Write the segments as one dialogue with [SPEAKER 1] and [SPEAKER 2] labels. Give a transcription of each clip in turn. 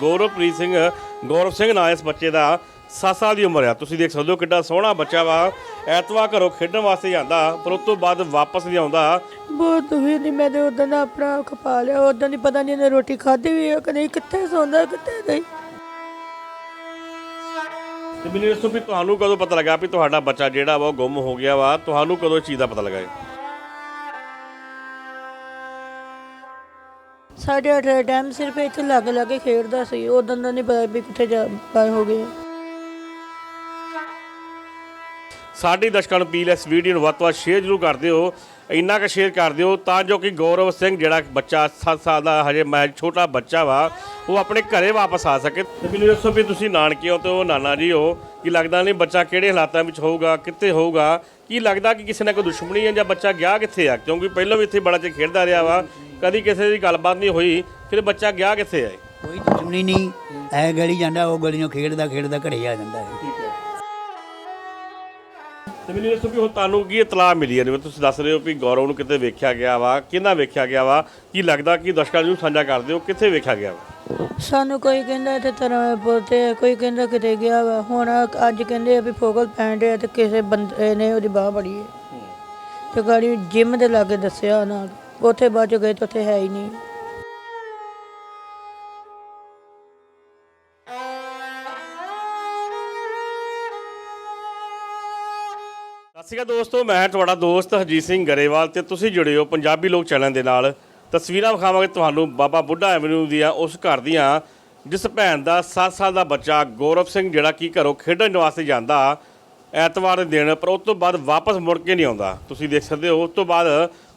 [SPEAKER 1] ਗੌਰਵਪ੍ਰੀਤ ਸਿੰਘ ਗੌਰਵ ਸਿੰਘ ਨਾਂ ਇਸ ਬੱਚੇ ਦਾ 7 ਸਾਲ ਦੀ ਉਮਰ ਆ। ਤੁਸੀਂ ਦੇਖ ਸਕਦੇ ਹੋ ਕਿੱਡਾ ਸੋਹਣਾ ਬੱਚਾ ਵਾ। ਐਤਵਾਰ ਘਰੋਂ ਖੇਡਣ ਵਾਸਤੇ ਜਾਂਦਾ ਪਰ ਉਸ ਤੋਂ ਬਾਅਦ ਵਾਪਸ ਨਹੀਂ ਆਉਂਦਾ।
[SPEAKER 2] ਬਹੁਤ ਦੁਖੀ ਨਹੀਂ ਮੈਂ ਤੇ ਉਦੋਂ ਦਾ ਆਪਣਾ ਖਪਾ ਲਿਆ। ਉਦੋਂ ਦੀ ਪਤਾ ਨਹੀਂ ਇਹਨੇ ਰੋਟੀ ਖਾਧੀ ਵੀ ਹੈ ਕਿ ਨਹੀਂ ਕਿੱਥੇ ਸੌਂਦਾ ਕਿੱਥੇ ਨਹੀਂ।
[SPEAKER 1] ਤੇ ਮੈਨੂੰ ਦੱਸੋ ਵੀ ਤੁਹਾਨੂੰ ਕਦੋਂ ਪਤਾ ਲੱਗਾ ਵੀ ਤੁਹਾਡਾ ਬੱਚਾ ਜਿਹੜਾ ਵਾ ਉਹ ਗੁੰਮ ਹੋ ਗਿਆ ਵਾ? ਤੁਹਾਨੂੰ ਕਦੋਂ ਇਸ ਚੀਜ਼ ਦਾ ਪਤਾ ਲੱਗਾ ਇਹ?
[SPEAKER 2] ਸਾਡੇ ਅੱਠ ਦਾ ਟਾਈਮ ਸਿਰਫ ਇੱਥੇ ਲੱਗ ਲੱਗ ਕੇ ਖੇਡਦਾ ਸੀ ਉਦੋਂ ਦਾ ਨਹੀਂ ਪਤਾ ਵੀ ਕਿੱਥੇ ਜਾ ਪਏ ਹੋ ਗਏ
[SPEAKER 1] ਸਾਡੀ ਦਰਸ਼ਕਾਂ ਨੂੰ ਪੀਲ ਇਸ ਵੀਡੀਓ ਨੂੰ ਵੱਧ ਤੋਂ ਵੱਧ ਸ਼ੇਅਰ ਜ਼ਰੂਰ ਕਰ ਦਿਓ, ਇੰਨਾ ਕੁ ਸ਼ੇਅਰ ਕਰ ਦਿਓ, ਤਾਂ ਜੋ ਕਿ ਗੌਰਵ ਸਿੰਘ ਜਿਹੜਾ ਬੱਚਾ 7 ਸਾਲ ਦਾ ਹਜੇ ਮੈਂ ਛੋਟਾ ਬੱਚਾ ਵਾ, ਉਹ ਆਪਣੇ ਘਰੇ ਵਾਪਸ ਆ ਸਕੇ। ਤੇ ਮੈਨੂੰ ਦੱਸੋ ਵੀ ਤੁਸੀਂ ਨਾਨਕੇ ਹੋ ਤੇ ਉਹ ਨਾਨਾ ਜੀ ਹੋ, ਕੀ ਲੱਗਦਾ ਨਹੀਂ ਬੱਚਾ ਕਿਹੜੇ ਹਾਲਾਤਾਂ ਵਿੱਚ ਹੋਊਗਾ, ਕਿੱਥੇ ਹੋਊਗਾ? ਕੀ ਲੱਗਦਾ ਕਿ ਕਿਸੇ ਨਾਲ ਕੋਈ ਦੁਸ਼ਮਣੀ ਹੈ ਜਾਂ ਬੱਚਾ ਗਿਆ ਕਿੱਥੇ ਆ? ਕਿਉਂਕਿ ਪਹਿਲਾਂ ਵੀ ਇੱਥੇ ਬੜਾ ਚਿਰ ਖੇਡਦਾ ਰਿਹਾ ਵਾ ਕਦੀ ਕਿਸੇ ਦੀ ਗੱਲਬਾਤ ਨਹੀਂ ਹੋਈ ਫਿਰ ਬੱਚਾ ਗਿਆ ਕਿੱਥੇ ਆ ਇਹ?
[SPEAKER 3] ਕੋਈ ਦੁਸ਼ਮਣੀ ਨਹੀਂ ਐ ਗਲੀ ਜਾਂਦਾ ਉਹ ਗਲੀਆਂ ਖੇਡਦਾ ਖੇਡਦਾ ਘਰੇ ਆ ਜਾਂਦਾ ਹੈ।
[SPEAKER 1] ਤੇ ਮੈਨੂੰ ਦੱਸੋ ਵੀ ਹੁਣ ਤੁਹਾਨੂੰ ਕੀ ਇਤਲਾਹ ਮਿਲੀ ਹੈ? ਜਿਵੇਂ ਤੁਸੀਂ ਦੱਸ ਰਹੇ ਹੋ ਵੀ ਗੌਰਵ ਨੂੰ ਕਿਤੇ ਵੇਖਿਆ ਗਿਆ ਵਾ ਕਿਹਨਾਂ ਵੇਖਿਆ ਗਿਆ ਵਾ? ਕੀ ਲੱਗਦਾ ਕਿ ਦਰਸ਼ਕਾਂ ਨੂੰ ਸਾਂਝਾ ਕਰ ਦਿਓ ਕਿੱਥੇ ਵੇਖਿਆ ਗਿਆ ਵਾ?
[SPEAKER 2] ਸਾਨੂੰ ਕੋਈ ਕਹਿੰਦਾ ਇੱਥੇ ਤਰ੍ਹਾਂ ਤੇ ਕੋਈ ਕਹਿੰਦਾ ਕਿਤੇ ਗਿਆ ਵਾ। ਹੁਣ ਅੱਜ ਕਹਿੰਦੇ ਆ ਵੀ ਫੋਕਲ ਪੈਂਡ ਹੈ ਤੇ ਕਿਸੇ ਬੰਦੇ ਨੇ ਉਹਦੀ ਬਾਹ ਬੜੀ ਹੈ ਤੇ ਗਾੜੀ ਜਿਮ ਦੇ ਲਾਗੇ ਦੱਸਿਆ ਨਾ, ਉੱਥੇ ਬਾਅਦ ਚ ਗਏ ਤਾਂ ਉੱਥੇ ਹੈ ਹੀ ਨਹੀਂ।
[SPEAKER 1] ਸਤਿ ਸ਼੍ਰੀ ਅਕਾਲ ਦੋਸਤੋ, ਮੈਂ ਤੁਹਾਡਾ ਦੋਸਤ ਹਰਜੀਤ ਸਿੰਘ ਗਰੇਵਾਲ ਤੇ ਤੁਸੀਂ ਜੁੜੇ ਹੋ ਪੰਜਾਬੀ ਲੋਕ ਚੈਨਲ ਦੇ ਨਾਲ। ਤਸਵੀਰਾਂ ਵਿਖਾਵਾਂਗੇ ਤੁਹਾਨੂੰ। ਬਾਬਾ ਬੁੱਢਾ ਐਵਨਿਊ ਦੀਆਂ ਉਸ ਘਰ ਦੀਆਂ। ਜਿਸ ਭੈਣ ਦਾ 7 ਸਾਲ ਦਾ ਬੱਚਾ ਗੌਰਵ ਸਿੰਘ ਜਿਹੜਾ ਕਿ ਘਰੋਂ ਖੇਡਣ ਵਾਸਤੇ ਜਾਂਦਾ ਐਤਵਾਰ ਦੇ ਦਿਨ, ਪਰ ਉਸ ਤੋਂ ਬਾਅਦ ਵਾਪਸ ਮੁੜ ਕੇ ਨਹੀਂ ਆਉਂਦਾ। ਤੁਸੀਂ ਦੇਖ ਸਕਦੇ ਹੋ, ਉਸ ਤੋਂ ਬਾਅਦ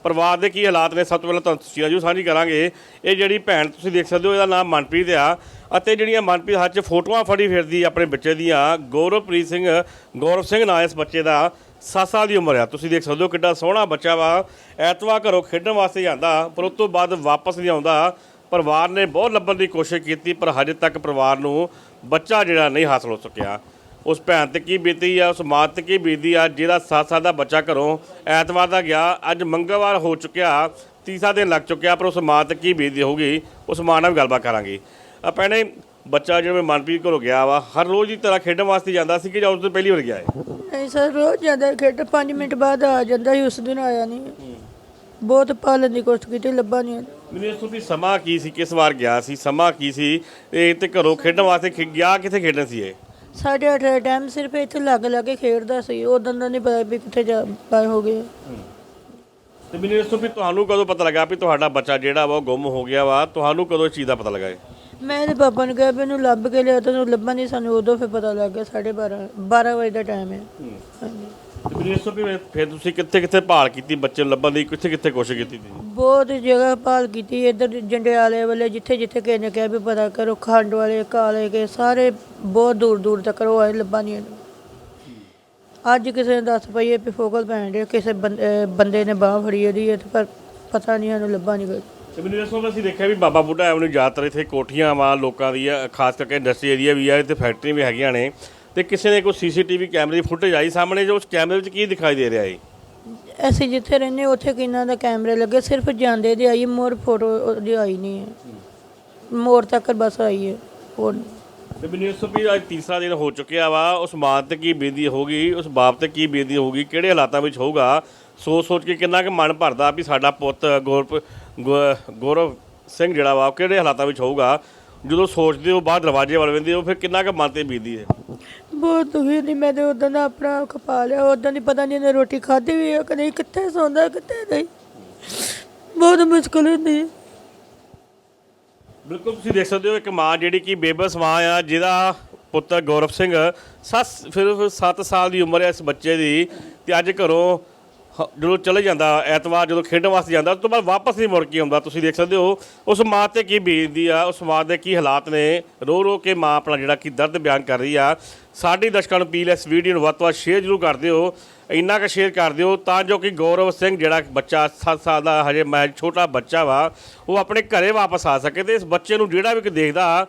[SPEAKER 1] ਪਰਿਵਾਰ ਦੇ ਕੀ ਹਾਲਾਤ ਨੇ, ਸਭ ਤੋਂ ਪਹਿਲਾਂ ਤੁਹਾਨੂੰ ਤਸਵੀਰਾਂ ਜੋ ਸਾਂਝੀ ਕਰਾਂਗੇ। ਇਹ ਜਿਹੜੀ ਭੈਣ, ਤੁਸੀਂ ਦੇਖ ਸਕਦੇ ਹੋ, ਇਹਦਾ ਨਾਮ ਮਨਪ੍ਰੀਤ ਆ। ਅਤੇ ਜਿਹੜੀਆਂ ਮਨਪ੍ਰੀਤ ਹੱਥ 'ਚ ਫੋਟੋਆਂ ਫੜੀ ਫਿਰਦੀ ਆਪਣੇ ਬੱਚੇ ਦੀਆਂ, ਗੌਰਵਪ੍ਰੀਤ ਸਿੰਘ, ਗੌਰਵ ਸਿੰਘ ਨਾਂ ਇਸ ਬੱਚੇ ਦਾ। 7 ਸਾਲ ਦੀ ਉਮਰ ਆ। ਤੁਸੀਂ ਦੇਖ ਸਕਦੇ ਹੋ ਕਿੱਡਾ ਸੋਹਣਾ ਬੱਚਾ ਵਾ। ਐਤਵਾਰ ਘਰੋਂ ਖੇਡਣ ਵਾਸਤੇ ਜਾਂਦਾ, ਪਰ ਉਸ ਤੋਂ ਬਾਅਦ ਵਾਪਸ ਨਹੀਂ ਆਉਂਦਾ। ਪਰਿਵਾਰ ਨੇ ਬਹੁਤ ਲੱਭਣ ਦੀ ਕੋਸ਼ਿਸ਼ ਕੀਤੀ, ਪਰ ਹਜੇ ਤੱਕ ਪਰਿਵਾਰ ਨੂੰ ਬੱਚਾ ਜਿਹੜਾ ਨਹੀਂ ਹਾਸਲ ਹੋ ਸਕਿਆ। ਉਸ ਭੈਣ ਤੇ ਕੀ ਬੀਤੀ ਆ, ਉਸ ਮਾਂ ਤੇ ਕੀ ਬੀਤੀ ਆ ਜਿਹਦਾ 7 ਸਾਲ ਦਾ ਬੱਚਾ ਘਰੋਂ ਐਤਵਾਰ ਦਾ ਗਿਆ, ਅੱਜ ਮੰਗਲਵਾਰ ਹੋ ਚੁੱਕਿਆ, ਤੀਸਰਾ ਦਿਨ ਲੱਗ ਚੁੱਕਿਆ, ਪਰ ਉਸ ਮਾਂ ਤੇ ਕੀ ਬੀਤੀ ਹੋਊਗੀ, ਉਸ ਮਾਂ ਨਾਲ ਵੀ ਗੱਲਬਾਤ ਕਰਾਂਗੇ। ਆ ਭੈਣੇ ਬੱਚਾ ਜਿਵੇਂ ਮਨਪ੍ਰੀਤ ਘਰੋਂ ਗਿਆ ਵਾ ਹਰ ਰੋਜ਼ ਦੀ ਤਰ੍ਹਾਂ ਖੇਡਣ ਵਾਸਤੇ ਜਾਂਦਾ ਸੀ ਕਿ ਜਾਂ ਉਸ ਤੋਂ ਪਹਿਲੀ ਵਾਰ ਗਿਆ ਹੈ?
[SPEAKER 2] ਨਹੀਂ ਸਰ ਰੋਜ਼ ਜਾਂਦਾ ਖੇਡ 5 ਮਿੰਟ ਬਾਅਦ ਆ ਜਾਂਦਾ ਸੀ ਉਸ ਦਿਨ ਆਇਆ ਨਹੀਂ। ਬਹੁਤ ਪਾਲਣ ਦੀ ਕੋਸ਼ਿਸ਼ ਕੀਤੀ ਲੱਭਾ ਨਹੀਂ।
[SPEAKER 1] ਮੈਨੂੰ ਇਸ ਤੋਂ ਵੀ ਸਮਾਂ ਕੀ ਸੀ ਕਿਸ ਵਾਰ ਗਿਆ ਸੀ ਸਮਾਂ ਕੀ ਸੀ ਇਹ ਤੇ ਘਰੋਂ ਖੇਡਣ ਵਾਸਤੇ ਖੇ- ਗਿਆ ਕਿੱਥੇ ਖੇਡਣ ਸੀ ਇਹ?
[SPEAKER 2] ਸਾਡੇ ਅੱਠ ਦਾ ਟਾਈਮ ਸਿਰਫ ਇੱਥੇ ਲੱਗ ਲੱਗ ਕੇ ਖੇਡਦਾ ਸੀ ਉਦੋਂ ਦਾ ਨਹੀਂ ਪਤਾ ਵੀ ਕਿੱਥੇ ਜਾ ਪਏ ਹੋ ਗਏ
[SPEAKER 1] ਤੇ ਮੈਨੂੰ ਇਸ ਤੋਂ ਵੀ ਤੁਹਾਨੂੰ ਕਦੋਂ ਪਤਾ ਲੱਗਾ ਵੀ ਤੁਹਾਡਾ ਬੱਚਾ ਜਿਹੜਾ ਵਾ ਉਹ ਗੁੰਮ ਹੋ ਗਿਆ ਵਾ? ਤੁਹਾਨੂੰ ਕਦੋਂ ਇਸ ਚੀਜ਼ ਦਾ ਪਤਾ ਲੱਗਾ ਇਹ?
[SPEAKER 2] ਮੈਂ ਤੇ ਪਾਪਾ ਨੂੰ ਕਿਹਾ ਵੀ ਇਹਨੂੰ ਲੱਭ ਕੇ ਲਿਆ ਤਾਂ ਉਹਨੂੰ ਲੱਭਾ ਨਹੀਂ ਸਾਨੂੰ ਉਦੋਂ ਫਿਰ ਪਤਾ ਲੱਗ ਗਿਆ 12:30 12 ਵਜੇ ਦਾ ਟਾਈਮ ਹੈ। ਹਾਂਜੀ।
[SPEAKER 1] ਇਸ ਤੋਂ ਵੀ ਫਿਰ ਤੁਸੀਂ ਕਿੱਥੇ ਕਿੱਥੇ ਭਾਲ ਕੀਤੀ ਬੱਚੇ ਨੂੰ ਲੱਭਣ ਦੀ? ਕਿੱਥੇ ਕਿੱਥੇ ਕੋਸ਼ਿਸ਼ ਕੀਤੀ
[SPEAKER 2] ਬਹੁਤ ਜਗ੍ਹਾ ਭਾਲ ਕੀਤੀ ਇੱਧਰ ਜੰਡਿਆਲੇ ਵਾਲੇ ਜਿੱਥੇ ਜਿੱਥੇ ਕਿਸੇ ਨੇ ਕਿਹਾ ਵੀ ਪਤਾ ਕਰੋ ਖੰਡ ਵਾਲੇ ਕਾਲੇ ਕੇ ਸਾਰੇ ਬਹੁਤ ਦੂਰ ਦੂਰ ਤੱਕ ਉਹ ਆਏ ਲੱਭਾ ਨਹੀਂ ਇਹਨੂੰ ਅੱਜ ਕਿਸੇ ਨੇ ਦੱਸ ਪਈ ਵੀ ਫੋਕਲ ਪੈਣ ਦੇ ਕਿਸੇ ਬੰਦ- ਨੇ ਬਾਹ ਫੜੀ ਤੇ ਪਰ ਪਤਾ ਨਹੀਂ ਇਹਨੂੰ ਲੱਭਾ ਨਹੀਂ ਕੋਈ।
[SPEAKER 1] ਤੇ ਮੈਨੂੰ ਤੋਂ ਅਸੀਂ ਦੇਖਿਆ ਵੀ ਬਾਬਾ ਬੁੱਢਾ ਐਵਨਿਊ ਜ਼ਿਆਦਾਤਰ ਇੱਥੇ ਕੋਠੀਆਂ ਵਾ ਲੋਕਾਂ ਦੀ ਆ, ਖਾਸ ਕਰਕੇ ਇੰਡਸਟਰੀ ਏਰੀਆ ਵੀ ਆ ਇੱਥੇ ਫੈਕਟਰੀ ਵੀ ਹੈਗੀਆਂ ਨੇ। ਤੇ ਕਿਸੇ ਨੇ ਕੋਈ ਸੀਸੀਟੀਵੀ ਕੈਮਰੇ ਦੀ ਫੁਟੇਜ ਆਈ ਸਾਹਮਣੇ ਜੋ ਉਸ ਕੈਮਰੇ ਵਿੱਚ ਕੀ ਦਿਖਾਈ ਦੇ ਰਿਹਾ ਹੈ
[SPEAKER 2] ਅਸੀਂ ਜਿੱਥੇ ਰਹਿੰਦੇ ਉੱਥੇ ਕਿੰਨਾ ਦਾ ਕੈਮਰੇ ਲੱਗੇ ਸਿਰਫ ਜਾਂਦੇ ਦੀ ਆਈ ਮੋਰ ਫੋਟੋ ਉਹਦੀ ਆਈ ਨਹੀਂ ਹੈ। ਮੋਰ ਤੱਕ ਬਸ ਆਈ ਹੈ ਹੋਰ ਨਹੀਂ।
[SPEAKER 1] ਤੇ ਮੈਨੂੰ ਇਸ ਤੋਂ ਵੀ ਅੱਜ ਤੀਸਰਾ ਦਿਨ ਹੋ ਚੁੱਕਿਆ ਵਾ ਉਸ ਮਾਂ ਤੇ ਕੀ ਬੀਤੀ ਹੋਗੀ ਉਸ ਬਾਪ ਤੇ ਕੀ ਬੀਤੀ ਹੋਗੀ ਕਿਹੜੇ ਹਾਲਾਤਾਂ ਵਿੱਚ ਹੋਊਗਾ? ਸੋਚ ਸੋਚ ਕੇ ਕਿੰਨਾ ਕੁ ਮਨ ਭਰਦਾ ਵੀ ਸਾਡਾ ਪੁੱਤ ਗੌਰਵ ਗੌਰਵ ਸਿੰਘ ਜਿਹੜਾ ਵਾ ਉਹ ਕਿਹੜੇ ਹਾਲਾਤਾਂ ਵਿੱਚ ਹੋਊਗਾ? ਜਦੋਂ ਸੋਚਦੇ ਹੋ ਬਾਹਰ ਦਰਵਾਜ਼ੇ ਵੱਲ ਵੇਂਦੇ ਹੋ ਫਿਰ ਕਿੰਨਾ ਕੁ ਮਨ ਤੇ ਬੀਤਦੀ ਹੈ?
[SPEAKER 2] ਬਹੁਤ ਦੁਖੀ ਨਹੀਂ ਮੈਂ ਤੇ ਉਦੋਂ ਦਾ ਆਪਣਾ ਖਪਾ ਲਿਆ। ਉਦੋਂ ਦੀ ਪਤਾ ਨਹੀਂ ਇਹਨੇ ਰੋਟੀ ਖਾਧੀ ਵੀ ਹੈ ਕਿ ਨਹੀਂ ਕਿੱਥੇ ਸੌਂਦਾ ਕਿੱਥੇ ਨਹੀਂ। ਬਹੁਤ ਮੁਸ਼ਕਲ ਹੁੰਦੀ ਹੈ।
[SPEAKER 1] ਬਿਲਕੁਲ ਤੁਸੀਂ ਦੇਖ ਸਕਦੇ ਹੋ ਇੱਕ ਮਾਂ ਜਿਹੜੀ ਕਿ ਬੇਬਸ ਮਾਂ ਆ ਜਿਹਦਾ ਪੁੱਤਰ ਗੌਰਵ ਸਿੰਘ ਸੱਸ ਫਿਰ 7 ਸਾਲ ਦੀ ਉਮਰ ਹੈ ਇਸ ਬੱਚੇ ਦੀ ਤੇ ਅੱਜ ਘਰੋਂ ਜਦੋਂ ਚਲੇ ਜਾਂਦਾ, ਐਤਵਾਰ ਜਦੋਂ ਖੇਡਣ ਵਾਸਤੇ ਜਾਂਦਾ, ਉਸ ਤੋਂ ਬਾਅਦ ਵਾਪਸ ਨਹੀਂ ਮੁੜ ਕੇ ਆਉਂਦਾ। ਤੁਸੀਂ ਦੇਖ ਸਕਦੇ ਹੋ, ਉਸ ਮਾਂ ਤੇ ਕੀ ਬੀਤਦੀ ਆ, ਉਸ ਮਾਂ ਦੇ ਕੀ ਹਾਲਾਤ ਨੇ। ਰੋ ਰੋ ਕੇ ਮਾਂ ਆਪਣਾ ਜਿਹੜਾ ਕਿ ਦਰਦ ਬਿਆਨ ਕਰ ਰਹੀ ਆ। ਸਾਡੀ ਦਰਸ਼ਕਾਂ ਨੂੰ ਪੀਲ ਇਸ ਵੀਡੀਓ ਨੂੰ ਵੱਧ ਤੋਂ ਵੱਧ ਸ਼ੇਅਰ ਜ਼ਰੂਰ ਕਰ ਦਿਓ। ਇੰਨਾ ਕੁ ਸ਼ੇਅਰ ਕਰ ਦਿਓ, ਤਾਂ ਜੋ ਕਿ ਗੌਰਵ ਸਿੰਘ ਜਿਹੜਾ ਬੱਚਾ 7 ਸਾਲ ਦਾ, ਹਜੇ ਮੈਂ ਛੋਟਾ ਬੱਚਾ ਵਾ, ਉਹ ਆਪਣੇ ਘਰੇ ਵਾਪਸ ਆ ਸਕੇ ਤੇ ਇਸ ਬੱਚੇ ਨੂੰ ਜਿਹੜਾ ਵੀ ਕੋਈ ਦੇਖਦਾ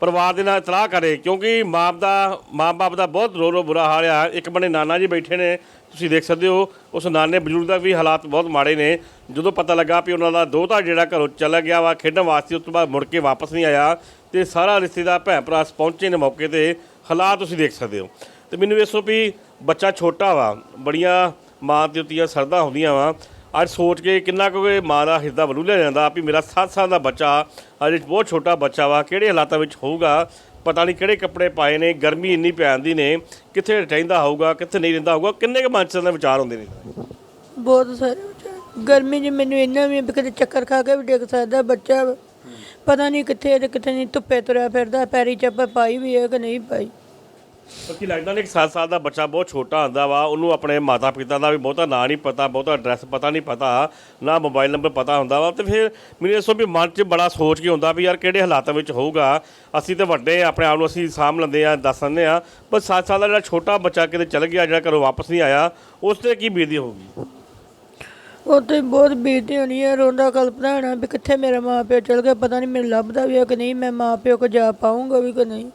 [SPEAKER 1] ਪਰਿਵਾਰ ਦੇ ਨਾਲ ਇਤਲਾਹ ਕਰੇ, ਕਿਉਂਕਿ ਮਾਂ ਦਾ, ਮਾਂ-ਬਾਪ ਦਾ ਬਹੁਤ ਰੋ ਰੋ ਬੁਰਾ ਹਾਲ ਆ। ਇੱਕ ਬੰਨੇ ਨਾਨਾ ਜੀ ਬੈਠੇ ਨੇ, ਤੁਸੀਂ ਦੇਖ ਸਕਦੇ ਹੋ, ਉਸ ਨਾਨੇ ਬਜ਼ੁਰਗ ਦਾ ਵੀ ਹਾਲਾਤ ਬਹੁਤ ਮਾੜੇ ਨੇ। ਜਦੋਂ ਪਤਾ ਲੱਗਾ ਵੀ ਉਹਨਾਂ ਦਾ ਦੋਤਾ ਜਿਹੜਾ ਘਰੋਂ ਚਲਾ ਗਿਆ ਵਾ, ਖੇਡਣ ਵਾਸਤੇ ਉਸ ਤੋਂ ਬਾਅਦ ਮੁੜ ਕੇ ਵਾਪਸ ਨਹੀਂ ਆਇਆ, ਤੇ ਸਾਰਾ ਰਿਸ਼ਤੇਦਾਰ ਭੈਣ ਭਰਾ ਪਹੁੰਚੇ ਨੇ ਮੌਕੇ ਤੇ, ਹਾਲਾਤ ਤੁਸੀਂ ਦੇਖ ਸਕਦੇ ਹੋ। ਤੇ ਮੈਨੂੰ ਦੱਸੋ ਵੀ ਬੱਚਾ ਛੋਟਾ ਵਾ, ਬੜੀਆਂ ਮਾਂ ਤੇ ਉਤੀਆਂ ਸਰਦਾ ਹੁੰਦੀਆਂ ਵਾ ਅੱਜ ਸੋਚ ਕੇ ਕਿੰਨਾ ਕੁ ਮਾਂ ਦਾ ਹਿਰਦਾ ਬਲੂਲਿਆ ਜਾਂਦਾ, ਵੀ ਮੇਰਾ 7 ਸਾਲ ਦਾ ਬੱਚਾ ਅਜੇ ਬਹੁਤ ਛੋਟਾ ਬੱਚਾ ਵਾ, ਕਿਹੜੇ ਹਾਲਾਤਾਂ ਵਿੱਚ ਹੋਊਗਾ? ਪਤਾ ਨਹੀਂ ਕਿਹੜੇ ਕੱਪੜੇ ਪਾਏ ਨੇ, ਗਰਮੀ ਇੰਨੀ ਪੈਂਦੀ ਨੇ, ਕਿੱਥੇ ਰਹਿੰਦਾ ਹੋਊਗਾ, ਕਿੱਥੇ ਨਹੀਂ ਰਹਿੰਦਾ ਹੋਊਗਾ, ਕਿੰਨੇ ਕੁ ਮਨ ਚ ਦੇ ਵਿਚਾਰ ਹੁੰਦੇ ਨੇ?
[SPEAKER 2] ਬਹੁਤ ਸਾਰੇ ਵਿਚਾਰੇ। ਗਰਮੀ 'ਚ ਮੈਨੂੰ ਇੰਨਾ ਵੀ ਵੀ ਕਿਤੇ ਚੱਕਰ ਖਾ ਕੇ ਵੀ ਡਿੱਗ ਸਕਦਾ ਬੱਚਾ। ਪਤਾ ਨਹੀਂ ਕਿੱਥੇ ਤੇ ਕਿੱਥੇ ਨਹੀਂ, ਧੁੱਪੇ ਤੁਰਿਆ ਫਿਰਦਾ, ਪੈਰੀ ਚੱਪਲ ਪਾਈ ਵੀ ਹੈ ਕਿ ਨਹੀਂ ਪਾਈ।
[SPEAKER 1] ਕੀ ਲੱਗਦਾ ਨਹੀਂ ਕਿ 7 ਸਾਲ ਦਾ ਬੱਚਾ ਬਹੁਤ ਛੋਟਾ ਹੁੰਦਾ ਵਾ, ਉਹਨੂੰ ਆਪਣੇ ਮਾਤਾ ਪਿਤਾ ਦਾ ਵੀ ਬਹੁਤਾ ਨਾਂ ਨਹੀਂ ਪਤਾ, ਬਹੁਤਾ ਐਡਰੈਸ ਪਤਾ ਨਹੀਂ ਪਤਾ, ਨਾ ਮੋਬਾਈਲ ਨੰਬਰ ਪਤਾ ਹੁੰਦਾ ਵਾ। ਤੇ ਫਿਰ ਮੈਨੂੰ ਦੱਸੋ ਵੀ ਮਨ 'ਚ ਬੜਾ ਸੋਚ ਕੇ ਹੁੰਦਾ ਵੀ ਯਾਰ ਕਿਹੜੇ ਹਾਲਾਤਾਂ ਵਿੱਚ ਹੋਊਗਾ? ਅਸੀਂ ਤੇ ਵੱਡੇ ਆਪਣੇ ਆਪ ਨੂੰ ਅਸੀਂ ਸਾਂਭ ਲੈਂਦੇ ਆ, ਦੱਸ ਦਿੰਦੇ ਆ। ਪਰ 7 ਸਾਲ ਦਾ ਜਿਹੜਾ ਛੋਟਾ ਬੱਚਾ ਕਿਤੇ ਚਲ ਗਿਆ, ਜਿਹੜਾ ਘਰੋਂ ਵਾਪਸ ਨਹੀਂ ਆਇਆ, ਉਸ ਤੇ ਕੀ ਬੀਤੀ ਹੋਊਗੀ?
[SPEAKER 2] ਉੱਥੇ ਬਹੁਤ ਬੀਤੀ ਹੋਣੀ ਹੈ ਰੋਂਦਾ ਕਲਪਨਾ ਹੋਣਾ ਵੀ ਕਿੱਥੇ ਮੇਰਾ ਮਾਂ ਪਿਓ ਚਲ ਗਿਆ ਪਤਾ ਨਹੀਂ ਮੈਨੂੰ ਲੱਭਦਾ ਵੀ ਹੈ ਕਿ ਨਹੀਂ, ਮੈਂ ਮਾਂ ਪਿਓ ਕੋ ਜਾ ਪਾਉਂਗਾ ਵੀ ਕਿ ਨਹੀਂ।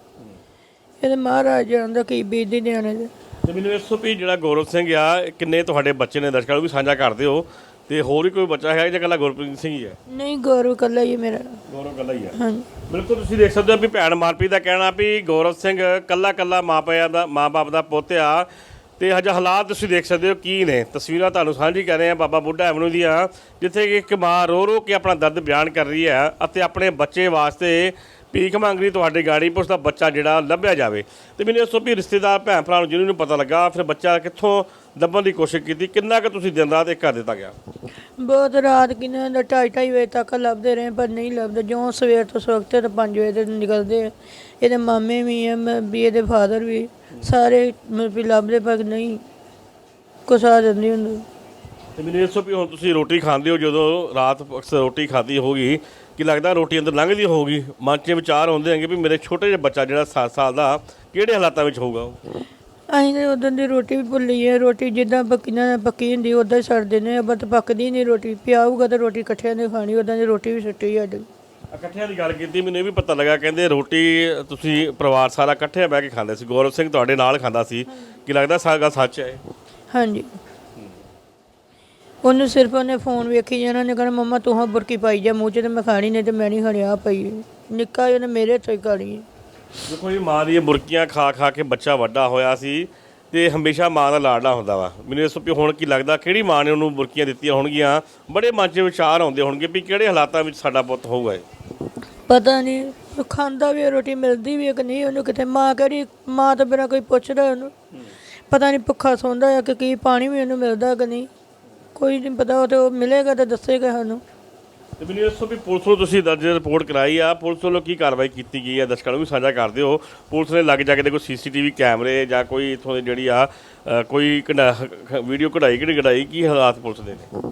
[SPEAKER 2] ਇਹਦੇ ਮਹਾਰਾਜ ਜਾਣਦਾ ਕੀ ਬੀਤਦੀ ਨਿਆਣੇ ਦੇ।
[SPEAKER 1] ਤੇ ਮੈਨੂੰ ਦੱਸੋ ਵੀ ਜਿਹੜਾ ਗੌਰਵ ਸਿੰਘ ਆ ਇਹ ਕਿੰਨੇ ਤੁਹਾਡੇ ਬੱਚੇ ਨੇ ਦਰਸ਼ਕਾਂ ਨੂੰ ਵੀ ਸਾਂਝਾ ਕਰਦੇ ਹੋ ਤੇ ਹੋਰ ਵੀ ਕੋਈ ਬੱਚਾ ਹੈ ਜਾਂ ਇਕੱਲਾ ਗੁਰਪ੍ਰੀਤ ਸਿੰਘ ਹੀ ਹੈ?
[SPEAKER 2] ਨਹੀਂ ਗੌਰਵ ਕੱਲਾ ਹੀ ਹੈ ਮੇਰਾ।
[SPEAKER 1] ਗੌਰਵ ਇਕੱਲਾ ਹੀ ਹੈ।
[SPEAKER 2] ਹਾਂਜੀ।
[SPEAKER 1] ਬਿਲਕੁਲ ਤੁਸੀਂ ਦੇਖ ਸਕਦੇ ਹੋ ਵੀ ਭੈਣ ਮਨਪ੍ਰੀਤ ਦਾ ਕਹਿਣਾ ਵੀ ਗੌਰਵ ਸਿੰਘ ਕੱਲਾ ਕੱਲਾ ਮਾਪਿਆਂ ਦਾ ਮਾਪੇ ਦਾ ਪੁੱਤ ਆ ਤੇ ਹਜੇ ਹਾਲਾਤ ਤੁਸੀਂ ਦੇਖ ਸਕਦੇ ਹੋ ਕੀ ਨੇ। ਤਸਵੀਰਾਂ ਤੁਹਾਨੂੰ ਸਾਂਝੀ ਕਰ ਰਹੇ ਆ ਬਾਬਾ ਬੁੱਢਾ ਐਵਨਿਊ ਦੀਆਂ ਜਿੱਥੇ ਕਿ ਇੱਕ ਮਾਂ ਰੋ ਰੋ ਕੇ ਆਪਣਾ ਦਰਦ ਬਿਆਨ ਕਰ ਰਹੀ ਹੈ ਅਤੇ ਆਪਣੇ ਬੱਚੇ ਵਾਸਤੇ ਭੀਖ ਮੰਗ ਰਹੀ ਤੁਹਾਡੇ ਗਾੜੀ ਪੁੱਛ ਦਾ ਬੱਚਾ ਜਿਹੜਾ ਲੱਭਿਆ ਜਾਵੇ। ਤੇ ਮੈਨੂੰ ਦੱਸੋ ਵੀ ਰਿਸ਼ਤੇਦਾਰ ਭੈਣ ਭਰਾ ਨੂੰ ਜਿਹਨੂੰ ਪਤਾ ਲੱਗਾ, ਫਿਰ ਬੱਚਾ ਕਿੱਥੋਂ ਲੱਭਣ ਦੀ ਕੋਸ਼ਿਸ਼ ਕੀਤੀ, ਕਿੰਨਾ ਕੁ ਤੁਸੀਂ ਦਿਨ ਰਾਤ ਇਹ ਕਰ ਦਿੱਤਾ ਗਿਆ?
[SPEAKER 2] ਬਹੁਤ ਰਾਤ ਕਿੰਨੇ ਦਾ ਢਾਈ ਢਾਈ ਵਜੇ ਤੱਕ ਲੱਭਦੇ ਰਹੇ, ਪਰ ਨਹੀਂ ਲੱਭਦੇ। ਜਿਉਂ ਸਵੇਰ ਤੋਂ ਸਵਖਤੇ ਤੋਂ 5 ਵਜੇ ਦੇ ਨਿਕਲਦੇ ਆ। ਇਹਦੇ ਮਾਮੇ ਵੀ ਆ, ਮੈਂ ਵੀ, ਇਹਦੇ ਫਾਦਰ ਵੀ, ਸਾਰੇ ਮਤਲਬ ਵੀ ਲੱਭਦੇ, ਪਰ ਨਹੀਂ ਕੁਛ ਆ ਜਾਂਦੀ ਹੁੰਦੀ।
[SPEAKER 1] ਤੇ ਮੈਨੂੰ ਦੱਸੋ ਵੀ ਹੁਣ ਤੁਸੀਂ ਰੋਟੀ ਖਾਂਦੇ ਹੋ ਜਦੋਂ ਰਾਤ ਅਕਸਰ ਰੋਟੀ ਖਾਦੀ ਹੋਗੀ ਕਿ ਲੱਗਦਾ ਰੋਟੀ ਅੰਦਰ ਲੰਘਦੀ ਹੋਗੀ ਮਨ 'ਚ ਵਿਚਾਰ ਆਉਂਦੇ ਹੈਗੇ ਵੀ ਮੇਰੇ ਛੋਟੇ ਜਿਹੇ ਬੱਚਾ ਜਿਹੜਾ 7 ਸਾਲ ਦਾ ਕਿਹੜੇ ਹਾਲਾਤਾਂ ਵਿੱਚ ਹੋਊਗਾ ਉਹ?
[SPEAKER 2] ਅਸੀਂ ਤੇ ਉਦੋਂ ਦੀ ਰੋਟੀ ਵੀ ਭੁੱਲੀ ਹੈ ਰੋਟੀ ਜਿੱਦਾਂ ਪੱਕੀਆਂ ਪੱਕੀ ਹੁੰਦੀ ਉਦਾਂ ਹੀ ਛੱਡ ਦਿੰਦੇ ਆ ਬਟ ਪੱਕਦੀ ਨਹੀਂ ਰੋਟੀ ਪਿਆਊਗਾ ਤਾਂ ਰੋਟੀ ਇਕੱਠਿਆਂ ਨੇ ਖਾਣੀ ਉਦਾਂ ਦੀ ਰੋਟੀ ਵੀ ਸੁੱਟੀ ਸਾਡੇ
[SPEAKER 1] ਇਕੱਠਿਆਂ ਦੀ ਗੱਲ ਕੀਤੀ ਮੈਨੂੰ ਇਹ ਵੀ ਪਤਾ ਲੱਗਾ ਕਹਿੰਦੇ ਰੋਟੀ ਤੁਸੀਂ ਪਰਿਵਾਰ ਸਾਰਾ ਇਕੱਠੇ ਬਹਿ ਕੇ ਖਾਂਦੇ ਸੀ ਗੌਰਵ ਸਿੰਘ ਤੁਹਾਡੇ ਨਾਲ ਖਾਂਦਾ ਸੀ ਕਿ ਲੱਗਦਾ ਸਾਰਾ ਸੱਚ ਹੈ ਇਹ?
[SPEAKER 2] ਹਾਂਜੀ। ਉਹਨੂੰ ਸਿਰਫ ਉਹਨੇ ਫੋਨ ਵੇਖੀ ਜਾਣਾ ਨੇ ਕਹਿਣਾ ਮੰਮਾ ਤੂੰ ਹਾਂ ਬੁਰਕੀ ਪਾਈ ਜਾ ਮੂੰਹ 'ਚ ਤੇ ਮੈਂ ਖਾਣੀ ਨਹੀਂ ਤੇ ਮੈਂ ਨਹੀਂ ਖਾਣੀ ਆ ਪਈ। ਨਿੱਕਾ ਉਹਨੇ ਮੇਰੇ ਤੋਂ ਹੀ ਖਾਣੀ
[SPEAKER 1] ਦੇਖੋ ਜੀ ਮਾਂ ਦੀਆਂ ਬੁਰਕੀਆਂ ਖਾ ਖਾ ਕੇ ਬੱਚਾ ਵੱਡਾ ਹੋਇਆ ਸੀ ਤੇ ਹਮੇਸ਼ਾ ਮਾਂ ਦਾ ਲਾਡਲਾ ਹੁੰਦਾ ਵਾ। ਮੈਨੂੰ ਇਸ ਵੀ ਹੁਣ ਕੀ ਲੱਗਦਾ ਕਿਹੜੀ ਮਾਂ ਨੇ ਉਹਨੂੰ ਬੁਰਕੀਆਂ ਦਿੱਤੀਆਂ ਹੋਣਗੀਆਂ? ਬੜੇ ਮਨ 'ਚ ਵਿਚਾਰ ਆਉਂਦੇ ਹੋਣਗੇ ਵੀ ਕਿਹੜੇ ਹਾਲਾਤਾਂ ਵਿੱਚ ਸਾਡਾ ਪੁੱਤ ਹੋਊਗਾ
[SPEAKER 2] ਪਤਾ ਨਹੀਂ ਖਾਂਦਾ ਵੀ ਰੋਟੀ ਮਿਲਦੀ ਵੀ ਹੈ ਕਿ ਨਹੀਂ ਉਹਨੂੰ ਕਿਤੇ ਮਾਂ ਕਿਹੜੀ ਮਾਂ ਤੋਂ ਬਿਨਾਂ ਕੋਈ ਪੁੱਛਦਾ ਉਹਨੂੰ। ਪਤਾ ਨਹੀਂ ਭੁੱਖਾ ਸੌਂਦਾ ਹੈ ਕਿ ਕੀ ਪਾਣੀ ਵੀ ਉਹਨੂੰ ਮਿਲਦਾ ਕਿ ਨਹੀਂ। ਕੋਈ ਨਹੀਂ ਪਤਾ ਉਹ ਤੇ ਉਹ ਮਿਲੇਗਾ ਤਾਂ ਦੱਸੇਗਾ ਸਾਨੂੰ।
[SPEAKER 1] ਤੇ ਮੈਨੂੰ ਦੱਸੋ ਵੀ ਪੁਲਿਸ ਨੂੰ ਤੁਸੀਂ ਦਰਜ ਰਿਪੋਰਟ ਕਰਾਈ ਆ ਪੁਲਿਸ ਵੱਲੋਂ ਕੀ ਕਾਰਵਾਈ ਕੀਤੀ ਗਈ ਹੈ ਦਰਸ਼ਕਾਂ ਨੂੰ ਵੀ ਸਾਂਝਾ ਕਰ ਦਿਓ। ਪੁਲਿਸ ਨੇ ਲੱਗ ਜਾ ਕੇ ਦੇ ਕੋਈ ਸੀਸੀਟੀਵੀ ਕੈਮਰੇ ਜਾਂ ਕੋਈ ਇਥੋਂ ਦੀ ਜਿਹੜੀ ਆ ਅ, ਕੋਈ ਵੀਡੀਓ ਕਢਾਈ ਕਿਹੜੀ ਕਢਾਈ ਕੀ ਹਾਲਾਤ ਪੁਲਿਸ ਦੇ ਨੇ?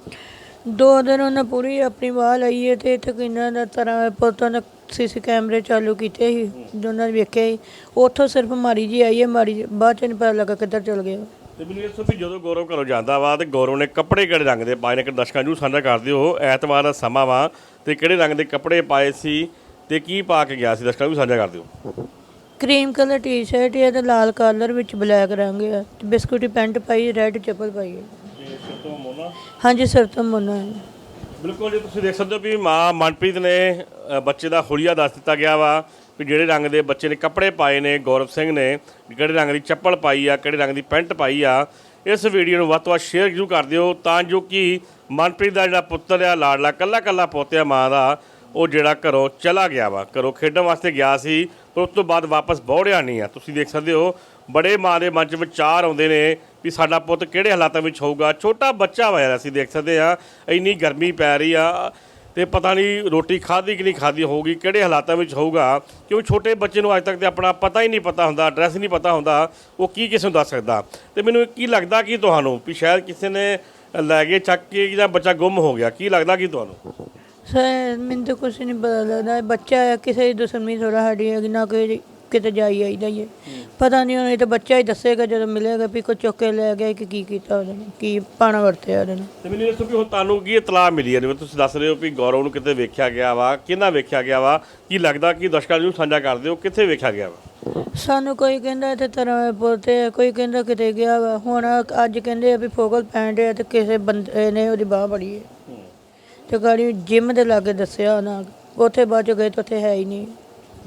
[SPEAKER 2] ਦੋ ਦਿਨ ਉਹਨੇ ਪੂਰੀ ਆਪਣੀ ਵਾਹ ਲਈ ਹੈ ਤੇ ਇੱਥੇ ਕਿੰਨਾ ਦਾ ਤਰ੍ਹਾਂ ਪੁੱਤਾਂ ਨੇ ਸੀਸੀ ਕੈਮਰੇ ਚਾਲੂ ਕੀਤੇ ਸੀ ਦੋਨਾਂ ਨੇ ਵੇਖਿਆ ਸੀ। ਉੱਥੋਂ ਸਿਰਫ ਮਾਰੀ ਜੀ ਆਈ ਹੈ ਮਾਰੀ ਜੀ- ਬਾਅਦ ਚ ਨਹੀਂ ਪਤਾ ਲੱਗਾ ਕਿੱਧਰ ਚਲ ਗਿਆ
[SPEAKER 1] ਤੇ ਮੈਨੂੰ ਦੱਸੋ ਵੀ ਜਦੋਂ ਗੌਰਵ ਘਰੋਂ ਜਾਂਦਾ ਵਾ ਤੇ ਗੌਰਵ ਨੇ ਕੱਪੜੇ ਕਿਹੜੇ ਰੰਗ ਦੇ ਪਾਏ ਨੇ? ਕਿ ਦਰਸ਼ਕਾਂ ਨੂੰ ਸਾਂਝਾ ਕਰ ਦਿਓ। ਐਤਵਾਰ ਦਾ ਸਮਾਂ ਵਾ ਤੇ ਕਿਹੜੇ ਰੰਗ ਦੇ ਕੱਪੜੇ ਪਾਏ ਸੀ ਤੇ ਕੀ ਪਾ ਕੇ ਗਿਆ ਸੀ? ਦਰਸ਼ਕਾਂ ਨੂੰ ਸਾਂਝਾ ਕਰ ਦਿਓ।
[SPEAKER 2] ਕਰੀਮ ਕਲਰ ਟੀ-ਸ਼ਰਟ ਹੈ ਤੇ ਲਾਲ ਕਲਰ ਵਿੱਚ ਬਲੈਕ ਰੰਗ ਹੈ। ਤੇ ਬਿਸਕੁਟੀ ਪੈਂਟ ਪਾਈ ਰੈੱਡ ਚੱਪਲ ਪਾਈ ਹੈ। ਹਾਂਜੀ ਸਿਰ ਤੋਂ ਮੁੰਨਾ ਹੈ।
[SPEAKER 1] ਬਿਲਕੁਲ ਜੀ ਤੁਸੀਂ ਦੇਖ ਸਕਦੇ ਹੋ ਵੀ ਮਾਂ ਮਨਪ੍ਰੀਤ ਨੇ ਅ, ਬੱਚੇ ਦਾ ਹੁਲੀਆ ਦੱਸ ਦਿੱਤਾ ਗਿਆ ਵਾ ਵੀ ਜਿਹੜੇ ਰੰਗ ਦੇ ਬੱਚੇ ਨੇ ਕੱਪੜੇ ਪਾਏ ਨੇ, ਗੌਰਵ ਸਿੰਘ ਨੇ ਕਿਹੜੇ ਰੰਗ ਦੀ ਚੱਪਲ ਪਾਈ ਆ, ਕਿਹੜੇ ਰੰਗ ਦੀ ਪੈਂਟ ਪਾਈ ਆ, ਇਸ ਵੀਡੀਓ ਨੂੰ ਵੱਧ ਤੋਂ ਵੱਧ ਸ਼ੇਅਰ ਜ਼ਰੂਰ ਕਰ ਦਿਓ, ਤਾਂ ਜੋ ਕਿ ਮਨਪ੍ਰੀਤ ਦਾ ਜਿਹੜਾ ਪੁੱਤਰ ਆ, ਲਾਡਲਾ ਕੱਲਾ ਕੱਲਾ ਪੋਤਿਆ ਮਾਂ ਦਾ, ਉਹ ਜਿਹੜਾ ਘਰੋਂ ਚਲਾ ਗਿਆ ਵਾ, ਘਰੋਂ ਖੇਡਣ ਵਾਸਤੇ ਗਿਆ ਸੀ, ਪਰ ਉਸ ਤੋਂ ਬਾਅਦ ਵਾਪਸ ਬੌੜਿਆ ਨਹੀਂ ਆ। ਤੁਸੀਂ ਦੇਖ ਸਕਦੇ ਹੋ, ਬੜੇ ਮਾਂ ਦੇ ਮਨ 'ਚ ਵਿਚਾਰ ਆਉਂਦੇ ਨੇ ਵੀ ਸਾਡਾ ਪੁੱਤ ਕਿਹੜੇ ਹਾਲਾਤਾਂ ਵਿੱਚ ਹੋਊਗਾ, ਛੋਟਾ ਬੱਚਾ ਵਾ ਯਾਰ ਅਸੀਂ ਦੇਖ ਸਕਦੇ ਆ, ਇੰਨੀ ਗਰਮੀ ਪੈ ਰਹੀ ਆ ਤੇ ਪਤਾ ਨਹੀਂ ਰੋਟੀ ਖਾਧੀ ਕਿ ਨਹੀਂ ਖਾਧੀ ਹੋਊਗੀ, ਕਿਹੜੇ ਹਾਲਾਤਾਂ ਵਿੱਚ ਹੋਊਗਾ, ਕਿਉਂਕਿ ਛੋਟੇ ਬੱਚੇ ਨੂੰ ਅੱਜ ਤੱਕ ਤੇ ਆਪਣਾ ਪਤਾ ਹੀ ਨਹੀਂ ਪਤਾ ਹੁੰਦਾ ਐਡਰੈਸ ਨਹੀਂ ਪਤਾ ਹੁੰਦਾ, ਉਹ ਕੀ ਕਿਸੇ ਨੂੰ ਦੱਸ ਸਕਦਾ। ਤੇ ਮੈਨੂੰ ਕੀ ਲੱਗਦਾ ਕਿ ਤੁਹਾਨੂੰ, ਵੀ ਸ਼ਾਇਦ ਕਿਸੇ ਨੇ ਲੈ ਕੇ ਚੱਕ ਕੇ ਜਾਂ ਬੱਚਾ ਗੁੰਮ ਹੋ ਗਿਆ, ਕੀ ਲੱਗਦਾ ਕਿ ਤੁਹਾਨੂੰ?
[SPEAKER 2] ਸਰ, ਮੈਨੂੰ ਤਾਂ ਕੁਛ ਨਹੀਂ ਪਤਾ ਲੱਗਦਾ, ਬੱਚਾ ਕਿਸੇ ਦੀ ਦੁਸ਼ਮਣੀ ਥੋੜਾ ਸਾਡੀ ਹੈਗੀ ਨਾ ਕੋਈ ਕਿਤੇ ਜਾਈ ਆਈਦਾ ਹੀ ਹੈ। ਪਤਾ ਨਹੀਂ ਉਹਨੇ ਤਾਂ ਬੱਚਾ ਹੀ ਦੱਸੇਗਾ ਜਦੋਂ ਮਿਲੇਗਾ ਵੀ ਕੋਈ ਚੁੱਕ ਕੇ ਲੈ ਗਿਆ ਕਿ ਕੀ ਕੀਤਾ ਉਹਨੇ ਕੀ ਪਾਣਾ ਵਰਤਿਆ ਉਹਨੇ
[SPEAKER 1] ਤੇ ਮੈਨੂੰ ਦੱਸੋ ਵੀ ਹੁਣ ਤੁਹਾਨੂੰ ਕੀ ਇਤਲਾਹ ਮਿਲੀ ਹੈ? ਜਿਵੇਂ ਤੁਸੀਂ ਦੱਸ ਰਹੇ ਹੋ ਵੀ ਗੌਰਵ ਨੂੰ ਕਿਤੇ ਵੇਖਿਆ ਗਿਆ ਵਾ ਕਿਹਨਾਂ ਵੇਖਿਆ ਗਿਆ ਵਾ? ਕੀ ਲੱਗਦਾ ਕਿ ਦਰਸ਼ਕਾਂ ਨੂੰ ਸਾਂਝਾ ਕਰ ਦਿਓ ਕਿੱਥੇ ਵੇਖਿਆ ਗਿਆ ਵਾ?
[SPEAKER 2] ਸਾਨੂੰ ਕੋਈ ਕਹਿੰਦਾ ਇੱਥੇ ਤਰ੍ਹਾਂ ਬੋਲਤੇ ਕੋਈ ਕਹਿੰਦਾ ਕਿਤੇ ਗਿਆ ਵਾ। ਹੁਣ ਅੱਜ ਕਹਿੰਦੇ ਆ ਵੀ ਫੋਕਲ ਪੈਂਡ ਹੈ ਤੇ ਕਿਸੇ ਬੰਦੇ ਨੇ ਉਹਦੀ ਬਾਹ ਬੜੀ ਹੈ। ਤੇ ਗਾੜੀ ਜਿਮ ਦੇ ਲਾਗੇ ਦੱਸਿਆ ਉਹਨਾਂ ਉੱਥੇ ਬਾਅਦ ਚ ਗਏ ਤਾਂ ਉੱਥੇ ਹੈ ਹੀ ਨਹੀਂ।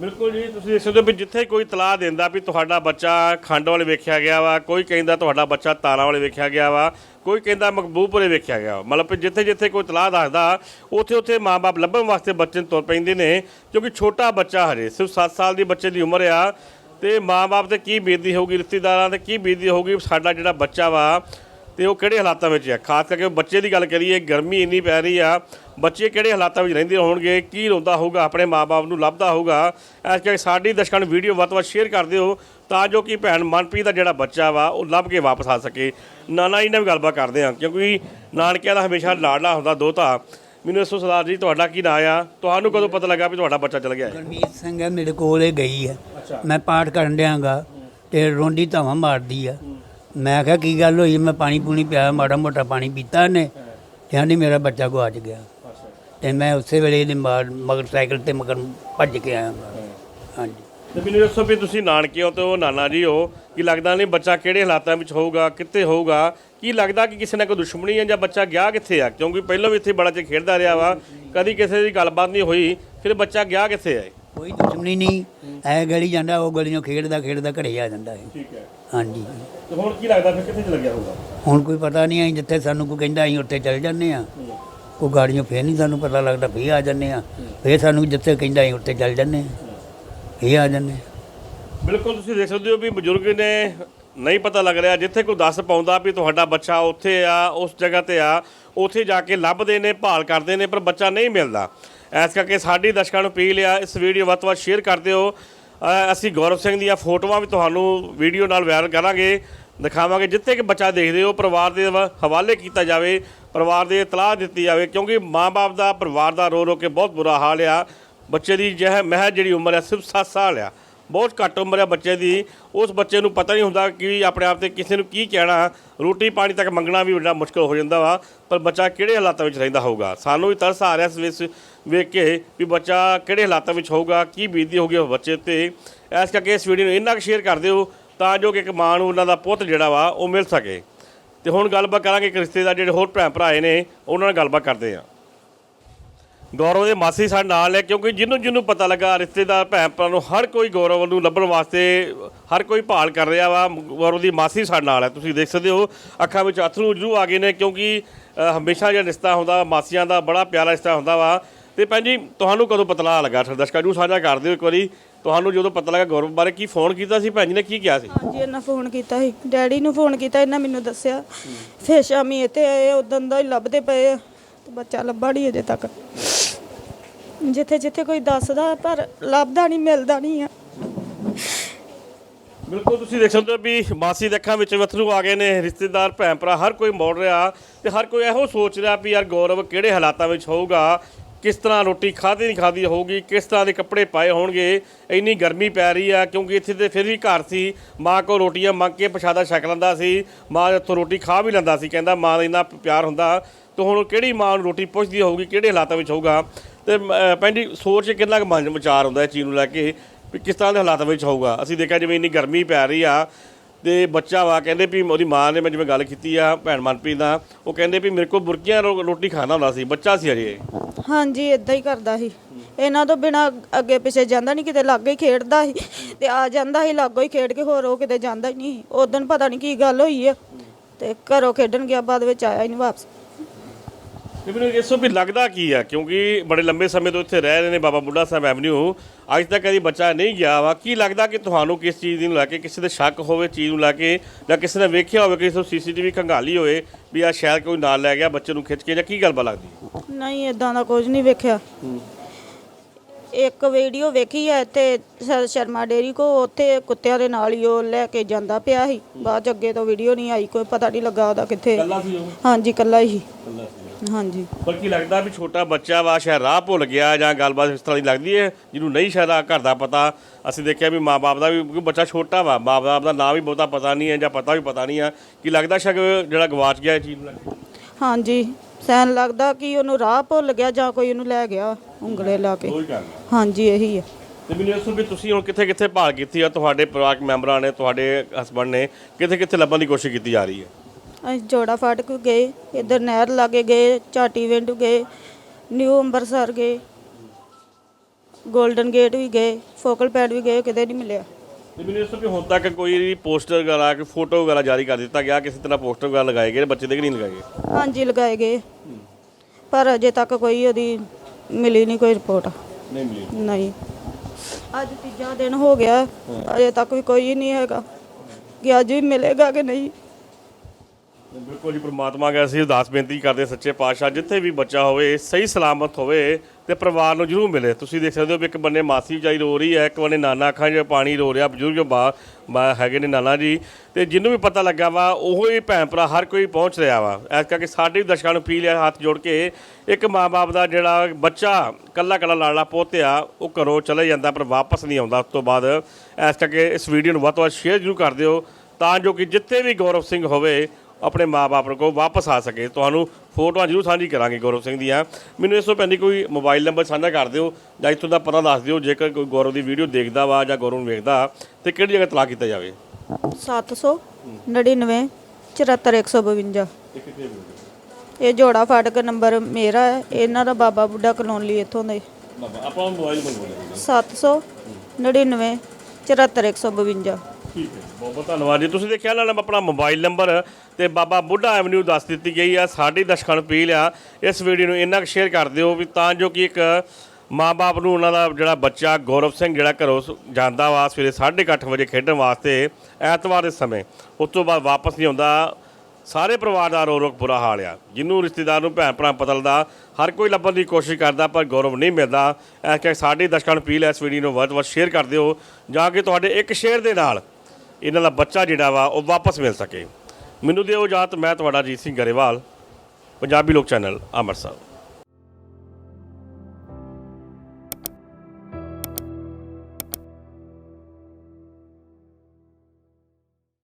[SPEAKER 1] ਬਿਲਕੁਲ ਜੀ, ਤੁਸੀਂ ਦੇਖ ਸਕਦੇ ਹੋ ਵੀ ਜਿੱਥੇ ਕੋਈ ਤਲਾਹ ਦਿੰਦਾ ਵੀ ਤੁਹਾਡਾ ਬੱਚਾ ਖੰਡ ਵਾਲੇ ਵੇਖਿਆ ਗਿਆ ਵਾ, ਕੋਈ ਕਹਿੰਦਾ ਤੁਹਾਡਾ ਬੱਚਾ ਤਾਰਾਂ ਵਾਲੇ ਵੇਖਿਆ ਗਿਆ ਵਾ, ਕੋਈ ਕਹਿੰਦਾ ਮਕਬੂਪੁਰੇ ਵੇਖਿਆ ਗਿਆ ਵਾ। ਮਤਲਬ ਕਿ ਜਿੱਥੇ ਜਿੱਥੇ ਕੋਈ ਤਲਾਹ ਦੱਸਦਾ, ਉੱਥੇ ਉੱਥੇ ਮਾਪੇ ਲੱਭਣ ਵਾਸਤੇ ਬੱਚੇ ਨੂੰ ਤੁਰ ਪੈਂਦੇ ਨੇ, ਕਿਉਂਕਿ ਛੋਟਾ ਬੱਚਾ ਹਜੇ, ਸਿਰਫ 7 ਸਾਲ ਦੀ ਬੱਚੇ ਦੀ ਉਮਰ ਆ, ਤੇ ਮਾਪੇ ਤੇ ਕੀ ਬੀਤਦੀ ਹੋਊਗੀ, ਰਿਸ਼ਤੇਦਾਰਾਂ ਤੇ ਕੀ ਬੀਤਦੀ ਹੋਊਗੀ, ਸਾਡਾ ਜਿਹੜਾ ਬੱਚਾ ਵਾ ਤੇ ਉਹ ਕਿਹੜੇ ਹਾਲਾਤਾਂ ਵਿੱਚ ਆ? ਖਾਸ ਕਰਕੇ ਬੱਚੇ ਦੀ ਗੱਲ ਕਰੀਏ ਗਰਮੀ ਇੰਨੀ ਪੈ ਰਹੀ ਆ ਬੱਚੇ ਕਿਹੜੇ ਹਾਲਾਤਾਂ ਵਿੱਚ ਰਹਿੰਦੇ ਹੋਣਗੇ ਕੀ ਰੋਂਦਾ ਹੋਊਗਾ ਆਪਣੇ ਮਾਪੇ ਨੂੰ ਲੱਭਦਾ ਹੋਊਗਾ? ਇਸ ਕਰਕੇ ਸਾਡੀ ਦਰਸ਼ਕਾਂ ਨੂੰ ਵੀਡੀਓ ਵੱਧ ਤੋਂ ਵੱਧ ਸ਼ੇਅਰ ਕਰ ਦਿਓ ਤਾਂ ਜੋ ਕਿ ਭੈਣ ਮਨਪ੍ਰੀਤ ਦਾ ਜਿਹੜਾ ਬੱਚਾ ਵਾ ਉਹ ਲੱਭ ਕੇ ਵਾਪਸ ਆ ਸਕੇ। ਨਾਨਾ ਜੀ ਨਾਲ ਵੀ ਗੱਲਬਾਤ ਕਰਦੇ ਆ ਕਿਉਂਕਿ ਨਾਨਕਿਆਂ ਦਾ ਹਮੇਸ਼ਾ ਲਾਡਲਾ ਹੁੰਦਾ ਦੋਤਾ। ਮੈਨੂੰ ਇਸੋ ਸਰਦਾਰ ਜੀ ਤੁਹਾਡਾ ਕੀ ਨਾਂ ਆ? ਤੁਹਾਨੂੰ ਕਦੋਂ ਪਤਾ ਲੱਗਾ ਵੀ ਤੁਹਾਡਾ ਬੱਚਾ ਚਲ ਗਿਆ ਹੈ?
[SPEAKER 3] ਗਰਮੀਤ ਸਿੰਘ ਹੈ ਮੇਰੇ ਕੋਲ ਇਹ ਗਈ ਹੈ। ਮੈਂ ਪਾਠ ਕਰਨ ਡਿਆਂਗਾ ਤੇ ਰੋਂਡੀ ਧਾਵਾਂ ਮਾਰਦੀ ਆ। ਮੈਂ ਕਿਹਾ ਕੀ ਗੱਲ ਹੋਈ? ਮੈਂ ਪਾਣੀ ਪੂਣੀ ਪਿਆ ਮਾੜਾ ਮੋਟਾ ਪਾਣੀ ਪੀਤਾ ਨੇ ਤੇ ਆਂਦੀ ਮੇਰਾ ਬੱਚਾ ਗੁਆਚ ਗਿਆ। ਤੇ ਮੈਂ ਉਸੇ ਵੇਲੇ ਇਹਦੇ ਮਾਰ ਮੋਟਰਸਾਈਕਲ ਤੇ ਮਗਰ ਭੱਜ ਕੇ ਆਇਆ। ਹਾਂਜੀ।
[SPEAKER 1] ਤੇ ਮੈਨੂੰ ਦੱਸੋ ਵੀ ਤੁਸੀਂ ਨਾਨਕਿਓ ਤੇ ਉਹ ਨਾਨਾ ਜੀ ਹੋ ਕੀ ਲੱਗਦਾ ਨਹੀਂ ਬੱਚਾ ਕਿਹੜੇ ਹਾਲਾਤਾਂ ਵਿੱਚ ਹੋਊਗਾ ਕਿੱਥੇ ਹੋਊਗਾ? ਕੀ ਲੱਗਦਾ ਕਿ ਕਿਸੇ ਨਾਲ ਕੋਈ ਦੁਸ਼ਮਣੀ ਹੈ ਜਾਂ ਬੱਚਾ ਗਿਆ ਕਿੱਥੇ ਆ? ਕਿਉਂਕਿ ਪਹਿਲਾਂ ਵੀ ਇੱਥੇ ਬੜਾ ਚਿਰ ਖੇਡਦਾ ਰਿਹਾ ਵਾ ਕਦੀ ਕਿਸੇ ਦੀ ਗੱਲਬਾਤ ਨਹੀਂ ਹੋਈ ਫਿਰ ਬੱਚਾ ਗਿਆ ਕਿੱਥੇ ਹੈ
[SPEAKER 3] ਕੋਈ ਦੁਸ਼ਮਣੀ ਨਹੀਂ। ਐ ਗਲੀ ਜਾਂਦਾ ਉਹ ਗਲੀਆਂ ਖੇਡਦਾ ਖੇਡਦਾ ਘਰੇ ਆ ਜਾਂਦਾ ਹੈ
[SPEAKER 1] ਠੀਕ ਹੈ।
[SPEAKER 3] ਹਾਂਜੀ।
[SPEAKER 1] ਤੇ ਹੁਣ ਕੀ ਲੱਗਦਾ ਫਿਰ ਕਿੱਥੇ ਚਲ ਗਿਆ ਹੋਊਗਾ?
[SPEAKER 3] ਹੁਣ ਕੋਈ ਪਤਾ ਨਹੀਂ ਅਸੀਂ ਜਿੱਥੇ ਸਾਨੂੰ ਕੋਈ ਕਹਿੰਦਾ ਅਸੀਂ ਉੱਥੇ ਚੱਲ ਜਾਂਦੇ ਆ ਕੋਈ ਗਾੜੀਆਂ ਫੇਰ ਨਹੀਂ ਸਾਨੂੰ ਪਤਾ ਲੱਗਦਾ ਫੇਰ ਆ ਜਾਂਦੇ ਆ ਫੇਰ ਸਾਨੂੰ ਜਿੱਥੇ ਕਹਿੰਦਾ ਅਸੀਂ ਉੱਥੇ ਚੱਲ ਜਾਂਦੇ ਆ ਫੇਰ ਆ ਜਾਂਦੇ ਆ
[SPEAKER 1] ਬਿਲਕੁਲ ਤੁਸੀਂ ਦੇਖ ਸਕਦੇ ਹੋ ਵੀ ਬਜ਼ੁਰਗ ਨੇ ਨਹੀਂ ਪਤਾ ਲੱਗ ਰਿਹਾ ਜਿੱਥੇ ਕੋਈ ਦੱਸ ਪਾਉਂਦਾ ਵੀ ਤੁਹਾਡਾ ਬੱਚਾ ਉੱਥੇ ਆ ਉਸ ਜਗ੍ਹਾ ਤੇ ਆ ਉੱਥੇ ਜਾ ਕੇ ਲੱਭਦੇ ਨੇ ਭਾਲ ਕਰਦੇ ਨੇ ਪਰ ਬੱਚਾ ਨਹੀਂ ਮਿਲਦਾ। ਐਸ ਕਰਕੇ ਸਾਡੀ ਦਰਸ਼ਕਾਂ ਨੂੰ ਅਪੀਲ ਆ ਇਸ ਵੀਡੀਓ ਵੱਧ ਤੋਂ ਵੱਧ ਸ਼ੇਅਰ ਕਰ ਦਿਓ। ਅ, ਅਸੀਂ ਗੌਰਵ ਸਿੰਘ ਦੀਆਂ ਫੋਟੋਆਂ ਵੀ ਤੁਹਾਨੂੰ ਵੀਡੀਓ ਨਾਲ ਵਾਇਰਲ ਕਰਾਂਗੇ। ਦਿਖਾਵਾਂਗੇ ਜਿੱਥੇ ਕਿ ਬੱਚਾ ਦੇਖਦੇ ਹੋ, ਪਰਿਵਾਰ ਦੇ ਹਵਾਲੇ ਕੀਤਾ ਜਾਵੇ, ਪਰਿਵਾਰ ਦੇ ਇਤਲਾਹ ਦਿੱਤੀ ਜਾਵੇ, ਕਿਉਂਕਿ ਮਾਂ-ਬਾਪ ਦਾ, ਪਰਿਵਾਰ ਦਾ ਰੋ ਰੋ ਕੇ ਬਹੁਤ ਬੁਰਾ ਹਾਲ ਆ। ਬੱਚੇ ਦੀ ਜਹ ਮਹਿਜ ਜਿਹੜੀ ਉਮਰ ਹੈ, ਸਿਰਫ 7 ਸਾਲ ਆ। ਬਹੁਤ ਘੱਟ ਉਮਰ ਹੈ ਬੱਚੇ ਦੀ। ਉਸ ਬੱਚੇ ਨੂੰ ਪਤਾ ਨਹੀਂ ਹੁੰਦਾ ਕਿ ਆਪਣੇ ਆਪ ਤੇ ਕਿਸੇ ਨੂੰ ਕੀ ਕਹਿਣਾ। ਰੋਟੀ ਪਾਣੀ ਤੱਕ ਮੰਗਣਾ ਵੀ ਬੜਾ ਮੁਸ਼ਕਲ ਹੋ ਜਾਂਦਾ ਵਾ, ਪਰ ਬੱਚਾ ਕਿਹੜੇ ਹਾਲਾਤਾਂ ਵਿੱਚ ਰਹਿੰਦਾ ਹੋਊਗਾ? ਸਾਨੂੰ ਵੀ ਤਰਸ ਆ ਰਿਹਾ ਇਸ ਵਿੱਚ ਵੇਖ ਕੇ ਵੀ ਬੱਚਾ ਕਿਹੜੇ ਹਾਲਾਤਾਂ ਵਿੱਚ ਹੋਊਗਾ, ਕੀ ਬੀਤਦੀ ਹੋਊਗੀ ਉਸ ਬੱਚੇ ਤੇ। ਇਸ ਕਰਕੇ ਇਸ ਵੀਡੀਓ ਨੂੰ ਇੰਨਾ ਕੁ ਸ਼ੇਅਰ ਕਰ ਦਿਓ, ਤਾਂ ਜੋ ਕਿ ਇੱਕ ਮਾਂ ਨੂੰ ਉਹਨਾਂ ਦਾ ਪੁੱਤ ਜਿਹੜਾ ਵਾ ਉਹ ਮਿਲ ਸਕੇ। ਤੇ ਹੁਣ ਗੱਲਬਾਤ ਕਰਾਂਗੇ ਇੱਕ ਰਿਸ਼ਤੇਦਾਰ ਜਿਹੜੇ ਹੋਰ ਭੈਣ ਭਰਾ ਆਏ ਨੇ, ਉਹਨਾਂ ਨਾਲ ਗੱਲਬਾਤ ਕਰਦੇ ਹਾਂ। ਗੌਰਵ ਦੇ ਮਾਸੀ ਸਾਡੇ ਨਾਲ ਹੈ ਕਿਉਂਕਿ ਜਿਹਨੂੰ ਜਿਹਨੂੰ ਪਤਾ ਲੱਗਾ, ਰਿਸ਼ਤੇਦਾਰ ਭੈਣ ਭਰਾ ਨੂੰ ਹਰ ਕੋਈ ਗੌਰਵ ਨੂੰ ਲੱਭਣ ਵਾਸਤੇ ਹਰ ਕੋਈ ਭਾਲ ਕਰ ਰਿਹਾ ਵਾ। ਗੌਰਵ ਦੀ ਮਾਸੀ ਸਾਡੇ ਨਾਲ ਹੈ, ਤੁਸੀਂ ਦੇਖ ਸਕਦੇ ਹੋ। ਅੱਖਾਂ ਵਿੱਚ ਅਥਰੂ ਜਰੂ ਆ ਗਏ ਨੇ, ਕਿਉਂਕਿ ਹਮੇਸ਼ਾ ਜਿਹੜਾ ਰਿਸ਼ਤਾ ਹੁੰਦਾ, ਮਾਸੀਆਂ ਦਾ ਬੜਾ ਪਿਆਰਾ ਰਿਸ਼ਤਾ ਹੁੰਦਾ ਵਾ। ਤੇ ਭੈਣ ਜੀ, ਤੁਹਾਨੂੰ ਕਦੋਂ ਪਤਾ ਲੱਗਾ? ਦਰਸ਼ਕਾਂ ਨੂੰ ਸਾਂਝਾ ਕਰ ਦਿਓ ਇੱਕ ਵਾਰੀ। ਤੁਹਾਨੂੰ ਜਦੋਂ ਪਤਾ ਲੱਗਾ ਗੌਰਵ ਬਾਰੇ ਕੀ ਫੋਨ ਕੀਤਾ ਸੀ, ਭੈਣ ਜੀ ਨੇ ਕੀ ਕਿਹਾ ਸੀ?
[SPEAKER 4] ਹਾਂਜੀ ਇਹਨਾਂ ਫੋਨ ਕੀਤਾ ਸੀ। ਡੈਡੀ ਨੂੰ ਫੋਨ ਕੀਤਾ ਇਹਨਾਂ ਮੈਨੂੰ ਦੱਸਿਆ। ਫਿਰ ਸ਼ਾਮੀ ਇੱਥੇ ਆਏ ਉਦੋਂ ਦਾ ਹੀ ਲੱਭਦੇ ਪਏ ਆ। ਤੇ ਬੱਚਾ ਲੱਭਾ ਨਹੀਂ ਅਜੇ ਤੱਕ। ਜਿੱਥੇ ਜਿੱਥੇ ਕੋਈ ਦੱਸਦਾ, ਪਰ ਲੱਭਦਾ ਨਹੀਂ, ਮਿਲਦਾ ਨਹੀਂ ਆ।
[SPEAKER 1] ਬਿਲਕੁਲ, ਤੁਸੀਂ ਦੇਖ ਸਕਦੇ ਹੋ ਵੀ ਮਾਸੀ ਦੇ ਅੱਖਾਂ ਵਿੱਚ ਵਥਰੂ ਆ ਗਏ ਨੇ। ਰਿਸ਼ਤੇਦਾਰ, ਭੈਣ ਭਰਾ, ਹਰ ਕੋਈ ਮੋੜ ਰਿਹਾ ਤੇ ਹਰ ਕੋਈ ਇਹੋ ਸੋਚ ਰਿਹਾ ਵੀ ਯਾਰ ਗੌਰਵ ਕਿਹੜੇ ਹਾਲਾਤਾਂ ਵਿੱਚ ਹੋਊਗਾ, ਕਿਸ ਤਰ੍ਹਾਂ ਰੋਟੀ ਖਾਧੀ ਨਹੀਂ ਖਾਦੀ ਹੋਊਗੀ, ਕਿਸ ਤਰ੍ਹਾਂ ਦੇ ਕੱਪੜੇ ਪਾਏ ਹੋਣਗੇ, ਇੰਨੀ ਗਰਮੀ ਪੈ ਰਹੀ ਆ, ਕਿਉਂਕਿ ਇੱਥੇ ਤੇ ਫਿਰ ਵੀ ਘਰ ਸੀ, ਮਾਂ ਕੋ ਰੋਟੀਆਂ ਮੰਗ ਕੇ ਪ੍ਰਸ਼ਾਦਾ ਛਕ ਲੈਂਦਾ ਸੀ, ਮਾਂ ਇੱਥੋਂ ਰੋਟੀ ਖਾ ਵੀ ਲੈਂਦਾ ਸੀ, ਕਹਿੰਦਾ ਮਾਂ ਦਾ ਇੰਨਾ ਪਿਆਰ ਹੁੰਦਾ, ਤੇ ਹੁਣ ਕਿਹੜੀ ਮਾਂ ਨੂੰ ਰੋਟੀ ਪੁੱਛਦੀ ਹੋਊਗੀ, ਕਿਹੜੇ ਹਾਲਾਤਾਂ ਵਿੱਚ ਹੋਊਗਾ? ਤੇ ਅਹ, ਭੈਣ ਜੀ ਸੋਚ ਕਿੰਨਾ ਕੁ ਮਨ ਵਿਚਾਰ ਹੁੰਦਾ ਇਸ ਚੀਜ਼ ਨੂੰ ਲੈ ਕੇ ਵੀ ਕਿਸ ਤਰ੍ਹਾਂ ਦੇ ਹਾਲਾਤ ਵਿੱਚ ਹੋਊਗਾ। ਅਸੀਂ ਦੇਖਿਆ ਜਿਵੇਂ ਇੰਨੀ ਗਰਮੀ ਪੈ ਰਹੀ ਆ ਤੇ ਬੱਚਾ ਵਾ ਕਹਿੰਦੇ ਵੀ ਉਹਦੀ ਮਾਂ ਨੇ ਮੈਂ ਜਿਵੇਂ ਗੱਲ ਕੀਤੀ ਆ ਭੈਣ ਮਨਪ੍ਰੀਤ ਦਾ ਉਹ ਕਹਿੰਦੇ ਵੀ ਮੇਰੇ ਕੋਲ ਬੁਰਕੀਆਂ ਰੋ- ਰੋਟੀ ਖਾਣਾ ਹੁੰਦਾ ਸੀ ਬੱਚਾ ਸੀ ਅਜੇ
[SPEAKER 4] ਹਾਂਜੀ ਇਦਾਂ ਹੀ ਕਰਦਾ ਸੀ। ਇਹਨਾਂ ਤੋਂ ਬਿਨਾ ਅੱਗੇ ਪਿੱਛੇ ਜਾਂਦਾ ਨਹੀਂ ਕਿਤੇ ਲਾਗੇ ਹੀ ਖੇਡਦਾ ਸੀ ਤੇ ਆ ਜਾਂਦਾ ਸੀ ਲਾਗੋ ਹੀ ਖੇਡ ਕੇ ਹੋਰ ਉਹ ਕਿਤੇ ਜਾਂਦਾ ਹੀ ਨਹੀਂ ਉਦੋਂ ਪਤਾ ਨਹੀਂ ਕੀ ਗੱਲ ਹੋਈ ਆ ਤੇ ਘਰੋਂ ਖੇਡਣ ਗਿਆ ਬਾਅਦ ਵਿੱਚ ਆਇਆ ਹੀ ਨਹੀਂ ਵਾਪਸ।
[SPEAKER 1] ਤੇ ਮੈਨੂੰ ਇਸੋ ਵੀ ਲੱਗਦਾ ਕੀ ਆ ਕਿਉਂਕਿ ਬੜੇ ਲੰਬੇ ਸਮੇਂ ਤੋਂ ਇੱਥੇ ਰਹਿ ਰਹੇ ਨੇ ਬਾਬਾ ਬੁੱਢਾ ਸਾਹਿਬ ਐਵਨਿਊ ਅੱਜ ਤੱਕ ਕਦੀ ਬੱਚਾ ਨਹੀਂ ਗਿਆ ਵਾ। ਕੀ ਲੱਗਦਾ ਕਿ ਤੁਹਾਨੂੰ ਕਿਸ ਚੀਜ਼ ਨੂੰ ਲੈ ਕੇ ਕਿਸੇ ਦੇ ਸ਼ੱਕ ਹੋਵੇ ਚੀਜ਼ ਨੂੰ ਲੈ ਕੇ ਜਾਂ ਕਿਸੇ ਨੇ ਵੇਖਿਆ ਹੋਵੇ ਕਿਸੇ ਤੋਂ ਸੀਸੀਟੀਵੀ ਖੰਗਾਲੀ ਹੋਵੇ ਵੀ ਆ ਸ਼ਾਇਦ ਕੋਈ ਨਾਲ ਲੈ ਗਿਆ ਬੱਚੇ ਨੂੰ ਖਿੱਚ ਕੇ ਜਾਂ ਕੀ ਗੱਲਬਾਤ ਲੱਗਦੀ?
[SPEAKER 4] ਨਹੀਂ ਇਦਾਂ ਦਾ ਕੁਝ ਨਹੀਂ ਵੇਖਿਆ। ਇੱਕ ਵੀਡੀਓ ਵੇਖੀ ਹੈ ਇੱਥੇ ਸ਼- ਸ਼ਰਮਾ ਡੇਰੀ ਕੋ ਉੱਥੇ ਕੁੱਤਿਆਂ ਦੇ ਨਾਲ ਹੀ ਉਹ ਲੈ ਕੇ ਜਾਂਦਾ ਪਿਆ ਸੀ। ਬਾਅਦ 'ਚ ਅੱਗੇ ਤੋਂ ਵੀਡੀਓ ਨਹੀਂ ਆਈ ਕੋਈ ਪਤਾ ਨਹੀਂ ਲੱਗਾ ਉਹਦਾ ਕਿੱਥੇ।
[SPEAKER 1] ਕੱਲਾ ਸੀ ਉਹ?
[SPEAKER 4] ਹਾਂਜੀ ਕੱਲਾ ਹੀ।
[SPEAKER 1] ਕੱਲਾ ਸੀ
[SPEAKER 4] ਹਾਂਜੀ।
[SPEAKER 1] ਪਰ ਕੀ ਲੱਗਦਾ ਵੀ ਛੋਟਾ ਬੱਚਾ ਵਾ ਸ਼ਾਇਦ ਰਾਹ ਭੁੱਲ ਗਿਆ ਜਾਂ ਗੱਲਬਾਤ ਇਸ ਤਰ੍ਹਾਂ ਦੀ ਲੱਗਦੀ ਹੈ ਜਿਹਨੂੰ ਨਹੀਂ ਸ਼ਾਇਦ ਆ ਘਰ ਦਾ ਪਤਾ। ਅਸੀਂ ਦੇਖਿਆ ਵੀ ਮਾਪੇ ਦਾ ਵੀ ਕਿਉਂਕਿ ਬੱਚਾ ਛੋਟਾ ਵਾ ਮਾਪੇ ਦਾ ਨਾਂ ਵੀ ਬਹੁਤਾ ਪਤਾ ਨਹੀਂ ਹੈ ਜਾਂ ਪਤਾ ਵੀ ਪਤਾ ਨਹੀਂ ਆ। ਕੀ ਲੱਗਦਾ ਸ਼ਾਇਦ ਜਿਹੜਾ ਗਵਾਚ ਗਿਆ ਇਹ ਚੀਜ਼ ਨੂੰ ਲੈ ਕੇ?
[SPEAKER 4] ਹਾਂਜੀ। ਸੈਨ ਲੱਗਦਾ ਕਿ ਉਹਨੂੰ ਰਾਹ ਭੁੱਲ ਗਿਆ ਜਾਂ ਕੋਈ ਉਹਨੂੰ ਲੈ ਗਿਆ ਉਂਗਲੇ ਲਾ ਕੇ।
[SPEAKER 1] ਉਹੀ ਗੱਲ
[SPEAKER 4] ਹਾਂਜੀ ਇਹੀ ਹੈ
[SPEAKER 1] ਤੇ ਮੈਨੂੰ ਦੱਸੋ ਵੀ ਤੁਸੀਂ ਹੁਣ ਕਿੱਥੇ ਕਿੱਥੇ ਭਾਲ ਕੀਤੀ ਆ? ਤੁਹਾਡੇ ਪਰਿਵਾਰਕ ਮੈਂਬਰਾਂ ਨੇ ਤੁਹਾਡੇ ਹਸਬੰਡ ਨੇ ਕਿੱਥੇ ਕਿੱਥੇ ਲੱਭਣ ਦੀ ਕੋਸ਼ਿਸ਼ ਕੀਤੀ ਜਾ ਰਹੀ ਹੈ?
[SPEAKER 4] ਅਸੀਂ ਜੋੜਾ ਫਾਟਕ ਗਏ ਇੱਧਰ ਨਹਿਰ ਲਾਗੇ ਗਏ ਚਾਟੀ ਵਿੰਡ ਗਏ ਨਿਊ ਅੰਬਰਸਰ ਗਏ 골ਡਨ ਗੇਟ ਵੀ ਗਏ ਫੋਕਲ ਪੈਡ ਵੀ ਗਏ ਕਿਤੇ ਨਹੀਂ ਮਿਲਿਆ।
[SPEAKER 1] ਤੇ ਮੈਨੂੰ ਇਸ ਤੋਂ ਵੀ ਹੁਣ ਤੱਕ ਕੋਈ ਪੋਸਟਰ ਵਗੈਰਾ ਕਿ ਫੋਟੋ ਵਗੈਰਾ ਜਾਰੀ ਕਰ ਦਿੱਤਾ ਗਿਆ ਕਿਸੇ ਤਰ੍ਹਾਂ ਪੋਸਟਰ ਵਗੈਰਾ ਲਗਾਏ ਗਏ ਬੱਚੇ ਦੇ ਕਿ ਨਹੀਂ ਲਗਾਏ ਗਏ?
[SPEAKER 4] ਹਾਂਜੀ ਲਗਾਏ ਗਏ। ਪਰ ਅਜੇ ਤੱਕ ਕੋਈ ਉਹਦੀ ਮਿਲੀ ਨਹੀਂ ਕੋਈ ਰਿਪੋਰਟ।
[SPEAKER 1] ਨਹੀਂ ਮਿਲੀ।
[SPEAKER 4] ਨਹੀਂ। ਅੱਜ ਤੀਜਾ ਦਿਨ ਹੋ ਗਿਆ ਅਜੇ ਤੱਕ ਵੀ ਕੋਈ ਨਹੀਂ ਹੈਗਾ। ਕਿ ਅੱਜ ਵੀ ਮਿਲੇਗਾ ਕਿ ਨਹੀਂ।
[SPEAKER 1] ਬਿਲਕੁਲ ਜੀ ਪ੍ਰਮਾਤਮਾ ਅਗੇ ਅਸੀਂ ਅਰਦਾਸ ਬੇਨਤੀ ਕਰਦੇ ਸੱਚੇ ਪਾਤਸ਼ਾਹ ਜਿੱਥੇ ਵੀ ਬੱਚਾ ਹੋਵੇ ਸਹੀ ਸਲਾਮਤ ਹੋਵੇ ਤੇ ਪਰਿਵਾਰ ਨੂੰ ਜਰੂਰ ਮਿਲੇ। ਤੁਸੀਂ ਦੇਖ ਸਕਦੇ ਹੋ ਵੀ ਇੱਕ ਬੰਨੇ ਮਾਸੀ ਵਿਚਾਰੀ ਰੋ ਰਹੀ ਹੈ, ਇੱਕ ਬੰਨੇ ਨਾਨਾ ਅੱਖਾਂ 'ਚ ਪਾਣੀ ਰੋ ਰਿਹਾ, ਬਜ਼ੁਰਗ ਬਾ ਹੈਗੇ ਨੇ ਨਾਨਾ ਜੀ। ਤੇ ਜਿਹਨੂੰ ਵੀ ਪਤਾ ਲੱਗਾ ਵਾ, ਉਹ ਹੀ ਭੈਣ ਭਰਾ ਹਰ ਕੋਈ ਪਹੁੰਚ ਰਿਹਾ ਵਾ। ਇਸ ਕਰਕੇ ਸਾਡੇ ਵੀ ਦਰਸ਼ਕਾਂ ਨੂੰ ਪੀ ਲਿਆ ਹੱਥ ਜੋੜ ਕੇ ਇੱਕ ਮਾਂ-ਬਾਪ ਦਾ ਜਿਹੜਾ ਬੱਚਾ ਕੱਲਾ ਕੱਲਾ ਲਾੜਾ ਪੋਤਿਆ, ਉਹ ਘਰੋਂ ਚਲੇ ਜਾਂਦਾ, ਪਰ ਵਾਪਸ ਨਹੀਂ ਆਉਂਦਾ। ਉਸ ਤੋਂ ਬਾਅਦ ਇਸ ਕਰਕੇ ਇਸ ਵੀਡੀਓ ਨੂੰ ਵੱਧ ਤੋਂ ਵੱਧ ਸ਼ੇਅਰ ਜਰੂਰ ਕਰ ਦਿਓ। ਤਾਂ ਜੋ ਕਿ ਜਿੱਥੇ ਵੀ ਗੌਰਵ ਸਿੰਘ ਹੋਵੇ ਆਪਣੇ ਮਾਪੇ ਕੋਲ ਵਾਪਸ ਆ ਸਕੇ। ਤੁਹਾਨੂੰ ਫੋਟੋਆਂ ਜ਼ਰੂਰ ਸਾਂਝੀ ਕਰਾਂਗੇ ਗੌਰਵ ਸਿੰਘ ਦੀਆਂ। ਮੈਨੂੰ ਇਸ ਤੋਂ ਪਹਿਲਾਂ ਕੋਈ ਮੋਬਾਈਲ ਨੰਬਰ ਸਾਂਝਾ ਕਰ ਦਿਓ ਜਾਂ ਇੱਥੋਂ ਦਾ ਪਤਾ ਦੱਸ ਦਿਓ ਜੇਕਰ ਕੋਈ ਗੌਰਵ ਦੀ ਵੀਡੀਓ ਦੇਖਦਾ ਵਾ ਜਾਂ ਗੌਰਵ ਨੂੰ ਵੇਖਦਾ ਤੇ ਕਿਹੜੀ ਜਗ੍ਹਾ ਤਲਾਕ ਕੀਤਾ ਜਾਵੇ?
[SPEAKER 4] 799 74152 ਇਹ ਜੋੜਾ ਫਾਟਕ ਨੰਬਰ ਮੇਰਾ ਹੈ। ਇਹਨਾਂ ਦਾ ਬਾਬਾ ਬੁੱਢਾ ਕਲੋਨੀ ਇੱਥੋਂ ਦੇ।
[SPEAKER 1] ਬਾਬਾ ਆਪਾਂ ਮੋਬਾਈਲ ਮੰਗਵਾਉਣਾ
[SPEAKER 4] 799 74152
[SPEAKER 1] ਠੀਕ ਹੈ ਬਹੁਤ ਬਹੁਤ ਧੰਨਵਾਦ ਜੀ। ਤੁਸੀਂ ਦੇਖਿਆ ਨਾਲ ਆਪਣਾ ਮੋਬਾਈਲ ਨੰਬਰ ਤੇ ਬਾਬਾ ਬੁੱਢਾ ਐਵਨਿਊ ਦੱਸ ਦਿੱਤੀ ਗਈ ਆ, ਸਾਡੀ ਦਰਸ਼ਕਾਂ ਨੂੰ ਅਪੀਲ ਆ, ਇਸ ਵੀਡੀਓ ਨੂੰ ਇੰਨਾ ਕੁ ਸ਼ੇਅਰ ਕਰ ਦਿਓ ਵੀ ਤਾਂ ਜੋ ਕਿ ਇੱਕ ਮਾਂ-ਬਾਪ ਨੂੰ ਉਹਨਾਂ ਦਾ ਜਿਹੜਾ ਬੱਚਾ ਗੌਰਵ ਸਿੰਘ ਜਿਹੜਾ ਘਰੋਂ ਸ- ਜਾਂਦਾ ਵਾ ਸਵੇਰੇ 8:30 ਵਜੇ ਖੇਡਣ ਵਾਸਤੇ ਐਤਵਾਰ ਦੇ ਸਮੇਂ, ਉਸ ਤੋਂ ਬਾਅਦ ਵਾਪਸ ਨਹੀਂ ਆਉਂਦਾ, ਸਾਰੇ ਪਰਿਵਾਰ ਦਾ ਰੋ ਰੋਕ ਬੁਰਾ ਹਾਲ ਆ। ਜਿਹਨੂੰ ਰਿਸ਼ਤੇਦਾਰ ਨੂੰ ਭੈਣ ਭਰਾ ਬਦਲਦਾ ਹਰ ਕੋਈ ਲੱਭਣ ਦੀ ਕੋਸ਼ਿਸ਼ ਕਰਦਾ, ਪਰ ਗੌਰਵ ਨਹੀਂ ਮਿਲਦਾ। ਇਸ ਕਰਕੇ ਸਾਡੀ ਦਰਸ਼ਕਾਂ ਨੂੰ ਅਪੀਲ ਹੈ ਇਸ ਵੀਡੀਓ ਨੂੰ ਵੱਧ ਤੋਂ ਵੱਧ ਸ਼ੇਅਰ ਕਰ ਦਿਓ, ਜਾਂ ਕਿ ਤੁਹਾਡੇ ਇੱਕ ਸ਼ੇਅਰ ਦੇ ਨਾਲ ਇਹਨਾਂ ਦਾ ਬੱਚਾ ਜਿਹੜਾ ਵਾ, ਉਹ ਵਾਪਸ ਮਿਲ ਸਕੇ। ਮੈਨੂੰ ਦਿਓ ਇਜਾਜ਼ਤ, ਮੈਂ ਤੁਹਾਡਾ ਜੀਤ ਸਿੰਘ ਗਰੇਵਾਲ, ਪੰਜਾਬੀ ਲੋਕ ਚੈਨਲ, ਅੰਮ੍ਰਿਤਸਰ।